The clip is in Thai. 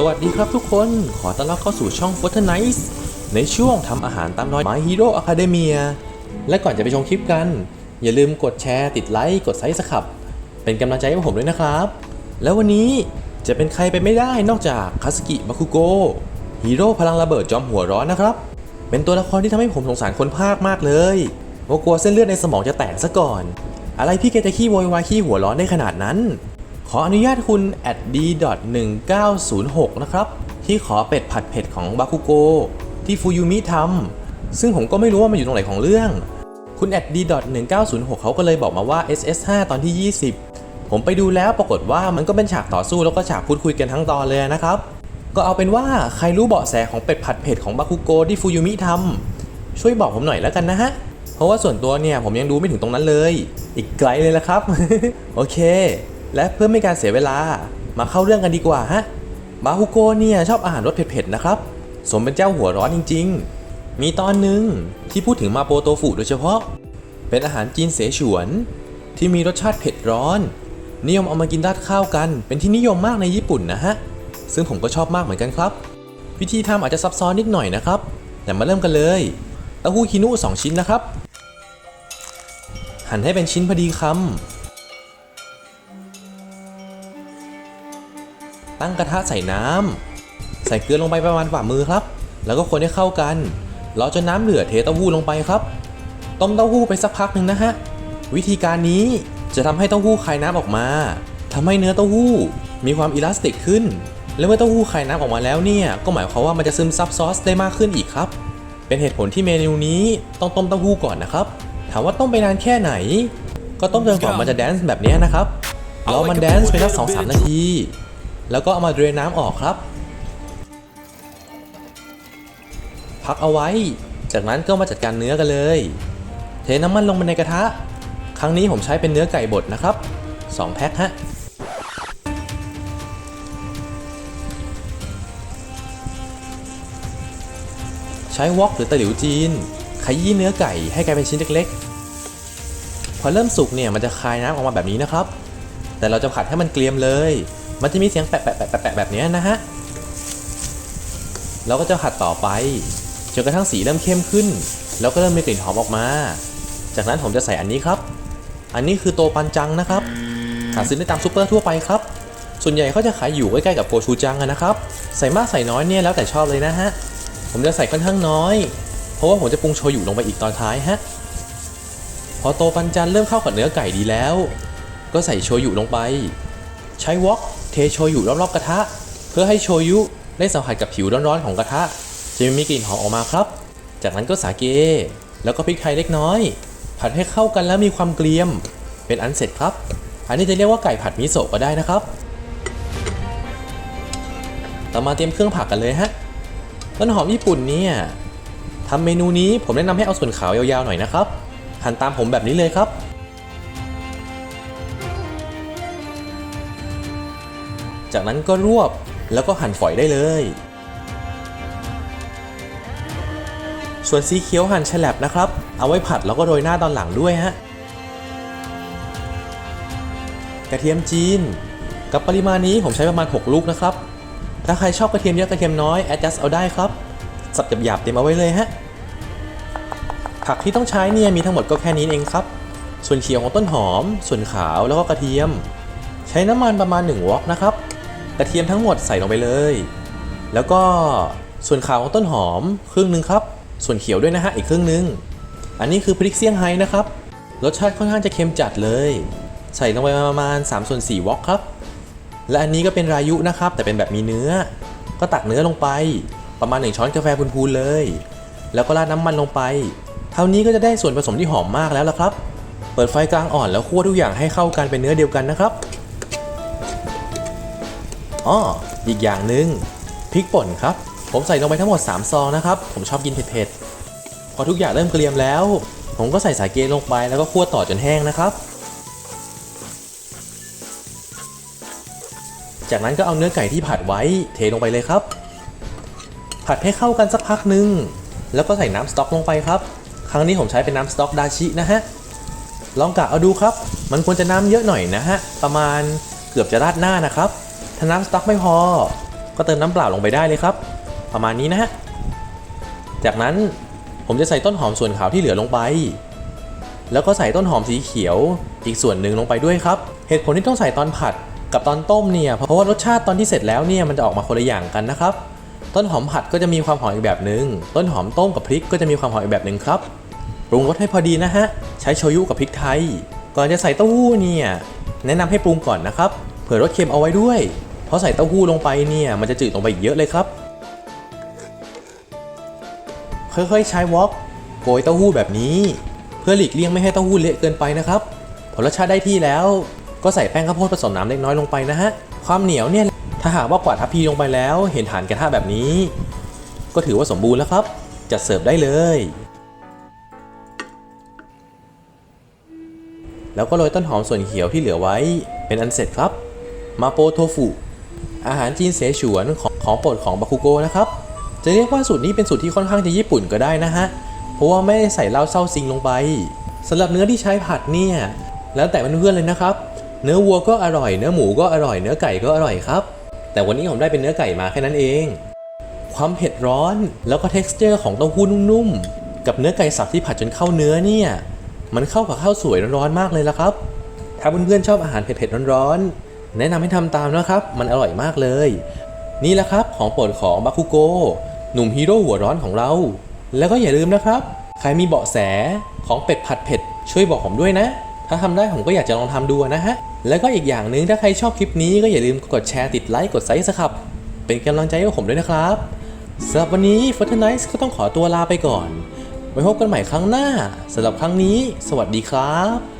สวัสดีครับทุกคน ขอต้อนรับเข้าสู่ช่อง f o r t n i t e ในช่วงทำอาหารตามรอย My Hero Academia และก่อนจะไปชมคลิปกัน อย่าลืมกดแชร์ ติดไลค์ กดไซส์สครับ เป็นกำลังใจให้ผมด้วยนะครับ แล้ววันนี้จะเป็นใครไปไม่ได้นอกจากคาสกิบาคุโกฮีโร่พลังระเบิดจอมหัวร้อนนะครับ เป็นตัวละครที่ทำให้ผมสงสารคนภาคมากเลยว่ากลัวเส้นเลือดในสมองจะแตกซะก่อน อะไรพี่แกจะขี้โวยวายขี้หัวร้อนได้ขนาดนั้น ขออนุญาตคุณ @d.1906 นะครับ ที่ขอเป็ดผัดเผ็ดของบาคุโก ที่ฟูยูมิทำซึ่งผมก็ไม่รู้ว่ามันอยู่ตรงไหนของเรื่อง คุณ @d.1906 เขาก็เลยบอกมาว่า SS5 ตอนที่ 20 ผมไปดูแล้วปรากฏว่ามันก็เป็นฉากต่อสู้แล้วก็ฉากพูดคุยกันทั้งตอนเลยนะครับ ก็เอาเป็นว่าใครรู้เบาะแสของเป็ดผัดเผ็ดของบาคุโกที่ฟูยูมิทำช่วยบอกผมหน่อยแล้วกันนะฮะเพราะว่าส่วนตัวเนี่ยผมยังดูไม่ถึงตรงนั้นเลย อีกไกลเลยละครับ โอเค และเพื่อไม่การเสียเวลามาเข้าเรื่องกันดีกว่าฮะบาฮุโกเนี่ยชอบอาหารรสเผ็ดๆนะครับ สมเป็นเจ้าหัวร้อนจริง ๆ มีตอนหนึ่งที่พูดถึงมาโปโตฟุโดยเฉพาะ เป็นอาหารจีนเสฉวน ที่มีรสชาติเผ็ดร้อน นิยมเอามากินราดข้าวกัน เป็นที่นิยมมากในญี่ปุ่นนะฮะ ซึ่งผมก็ชอบมากเหมือนกันครับ วิธีทำอาจจะซับซ้อนนิดหน่อยนะครับ แต่มาเริ่มกันเลยเต้าหู้คีนุ2ชิ้นนะครับ หั่นให้เป็นชิ้นพอดีคำ ตั้งกระทะใส่น้ำใส่เกลือลงไปประมาณฝ่ามือครับ แล้วก็คนให้เข้ากันรอจนน้ำเดือดเทเต้าหู้ลงไปครับ ต้มเต้าหู้ไปสักพักหนึ่งนะฮะ วิธีการนี้จะทำให้เต้าหู้คายน้ำออกมาทำให้เนื้อเต้าหู้มีความอิลาสติกขึ้น และเมื่อเต้าหู้คายน้ำออกมาแล้วเนี่ย ก็หมายความว่ามันจะซึมซับซอสได้มากขึ้นอีกครับ เป็นเหตุผลที่เมนูนี้ต้องต้มเต้าหู้ก่อนนะครับ ถามว่าต้มไปนานแค่ไหน ก็ต้มจนกว่ามันจะแดนซ์แบบนี้นะครับรอมันแดนซ์ไปสักสองสามนาที แล้วก็เอามาเดรนน้ำออกครับ พักเอาไว้ จากนั้นก็มาจัดการเนื้อกันเลย เทน้ำมันลงไปในกระทะ ครั้งนี้ผมใช้เป็นเนื้อไก่บดนะครับ 2 แพ็คฮะใช้วอกหรือตะหลิวจีน ขยี้เนื้อไก่ให้กลายเป็นชิ้นเล็กๆ พอเริ่มสุกเนี่ยมันจะคายน้ำออกมาแบบนี้นะครับ แต่เราจะผัดให้มันเกรียมเลย มันจะมีเสียงแปะแปะแปะแปะแบบนี้นะฮะ เราก็จะผัดต่อไปจนกระทั่งสีเริ่มเข้มขึ้น แล้วก็เริ่มมีกลิ่นหอมออกมา จากนั้นผมจะใส่อันนี้ครับ อันนี้คือโตปันจังนะครับ หาซื้อได้ตามซูเปอร์ทั่วไปครับ ส่วนใหญ่เขาจะขายอยู่ใกล้ๆกับโกชูจังนะครับ ใส่มากใส่น้อยเนี่ยแล้วแต่ชอบเลยนะฮะ ผมจะใส่ค่อนข้างน้อย เพราะว่าผมจะปรุงโชยุลงไปอีกตอนท้ายฮะ พอโตปันจันเริ่มเข้ากับเนื้อไก่ดีแล้ว ก็ใส่โชยุลงไป ใช้วอก เทโชยุรอบๆกระทะ เพื่อให้โชยุได้สัมผัสกับผิวร้อนๆของกระทะจะมีกลิ่นหอมออกมาครับ จากนั้นก็สาเก แล้วก็พริกไทยเล็กน้อย ผัดให้เข้ากันแล้วมีความเกรียม เป็นอันเสร็จครับ อันนี้จะเรียกว่าไก่ผัดมิโซะก็ได้นะครับ ต่อมาเตรียมเครื่องผักกันเลยฮะ ต้นหอมญี่ปุ่นเนี่ยทำเมนูนี้ผมแนะนำให้เอาส่วนขาวยาวๆหน่อยนะครับ หั่นตามผมแบบนี้เลยครับ จากนั้นก็รวบแล้วก็หั่นฝอยได้เลย ส่วนสีเขียวหั่นฉลับนะครับ เอาไว้ผัดแล้วก็โรยหน้าตอนหลังด้วยฮะ กระเทียมจีน กับปริมาณนี้ผมใช้ประมาณ 6 ลูกนะครับ ถ้าใครชอบกระเทียมเยอะกระเทียมน้อย adjust เอาได้ครับ สับหยาบๆเต็มเอาไว้เลยฮะ ผักที่ต้องใช้เนี่ยมีทั้งหมดก็แค่นี้เองครับ ส่วนเขียวของต้นหอม ส่วนขาวแล้วก็กระเทียม ใช้น้ำมันประมาณ1วอกนะครับ กระเทียมทั้งหมดใส่ลงไปเลย แล้วก็ส่วนขาวของต้นหอมครึ่งหนึ่งครับ ส่วนเขียวด้วยนะฮะอีกครึ่งหนึ่งอันนี้คือพริกเซี่ยงไฮ้นะครับ รสชาติค่อนข้างจะเค็มจัดเลย ใส่ลงไปประมาณ3ส่วน4วอกครับ และอันนี้ก็เป็นรายุนะครับ แต่เป็นแบบมีเนื้อ ก็ตักเนื้อลงไปประมาณ 1 ช้อนกาแฟพูนๆเลย แล้วก็ราดน้ำมันลงไป เท่านี้ก็จะได้ส่วนผสมที่หอมมากแล้วละครับ เปิดไฟกลางอ่อนแล้วคั่วทุกอย่างให้เข้ากันเป็นเนื้อเดียวกันนะครับ อ้ออีกอย่างหนึ่งพริกป่นครับ ผมใส่ลงไปทั้งหมด 3 ซองนะครับ ผมชอบกินเผ็ดๆ พอทุกอย่างเริ่มเกรียมแล้ว ผมก็ใส่สาเกลงไปแล้วก็คั่วต่อจนแห้งนะครับ จากนั้นก็เอาเนื้อไก่ที่ผัดไว้เทลงไปเลยครับ ผัดให้เข้ากันสักพักหนึ่งแล้วก็ใส่น้ำสต๊อกลงไปครับ ครั้งนี้ผมใช้เป็นน้ำสต๊อกดาชินะฮะ ลองกะเอาดูครับ มันควรจะน้ำเยอะหน่อยนะฮะ ประมาณเกือบจะราดหน้านะครับ ถ้าน้ำสต๊อกไม่พอ ก็เติมน้ำเปล่าลงไปได้เลยครับ ประมาณนี้นะฮะ จากนั้นผมจะใส่ต้นหอมส่วนขาวที่เหลือลงไป แล้วก็ใส่ต้นหอมสีเขียวอีกส่วนหนึ่งลงไปด้วยครับ เหตุผลที่ต้องใส่ตอนผัดกับตอนต้มเนี่ย เพราะว่ารสชาติตอนที่เสร็จแล้วเนี่ยมันจะออกมาคนละอย่างกันนะครับ ต้นหอมผัดก็จะมีความหอมอีกแบบหนึ่ง ต้นหอมต้มกับพริกก็จะมีความหอมอีกแบบหนึ่งครับ ปรุงรสให้พอดีนะฮะ ใช้โชยุกับพริกไทย ก่อนจะใส่เต้าหู้เนี่ย แนะนำให้ปรุงก่อนนะครับ เผื่อรสเค็มเอาไว้ด้วย เพราะใส่เต้าหู้ลงไปเนี่ยมันจะจืดลงไปอีกเยอะเลยครับ ค่อยๆใช้วอกโกยเต้าหู้แบบนี้ เพื่อหลีกเลี่ยงไม่ให้เต้าหู้เละเกินไปนะครับพอรสชาติได้ที่แล้ว ก็ใส่แป้งข้าวโพดผสมน้ำเล็กน้อยลงไปนะฮะความเหนียวเนี่ยถ้าหากว่ากวาดทัพพีลงไปแล้ว เห็นฐานกระทะแบบนี้ ก็ถือว่าสมบูรณ์แล้วครับจัดเสิร์ฟได้เลย แล้วก็โรยต้นหอมส่วนเขียวที่เหลือไว้เป็นอันเสร็จครับ มาโปโทฟุ อาหารจีนเสฉวนของของโปรดของบาคุโกนะครับ จะเรียกว่าสูตรนี้เป็นสูตรที่ค่อนข้างจะญี่ปุ่นก็ได้นะฮะ เพราะว่าไม่ได้ใส่เหล้าเศร้าซิงลงไปสำหรับเนื้อที่ใช้ผัดเนี่ย แล้วแต่เพื่อนๆเลยนะครับ เนื้อวัวก็อร่อย เนื้อหมูก็อร่อย เนื้อไก่ก็อร่อยครับ แต่วันนี้ผมได้เป็นเนื้อไก่มาแค่นั้นเอง ความเผ็ดร้อน แล้วก็ t e x t อร์ของเต้าหู้นุ่มๆ กับเนื้อไก่สับที่ผัดจนเข้าเนื้อเนี่ย มันเข้ากับข้าวสวยร้อนๆมากเลยละครับ ถ้าเพื่อนๆชอบอาหารเผ็ดๆร้อนๆ แนะนำให้ทำตามนะครับ มันอร่อยมากเลย นี่แหละครับของโปรดของบาคุโก หนุ่มฮีโร่หัวร้อนของเรา แล้วก็อย่าลืมนะครับ ใครมีเบาะแสของเป็ดผัดเผ็ด ช่วยบอกผมด้วยนะ ถ้าทำได้ผมก็อยากจะลองทำดูนะฮะ แล้วก็อีกอย่างหนึ่งถ้าใครชอบคลิปนี้ก็อย่าลืมกดแชร์ติดไลค์กดไซส์ครับ เป็นกำลังใจให้ผมด้วยนะครับสำหรับวันนี้ f o r t n i t e ก็ต้องขอตัวลาไปก่อน ไว้พบกันใหม่ครั้งหน้าสำหรับครั้งนี้ สวัสดีครับ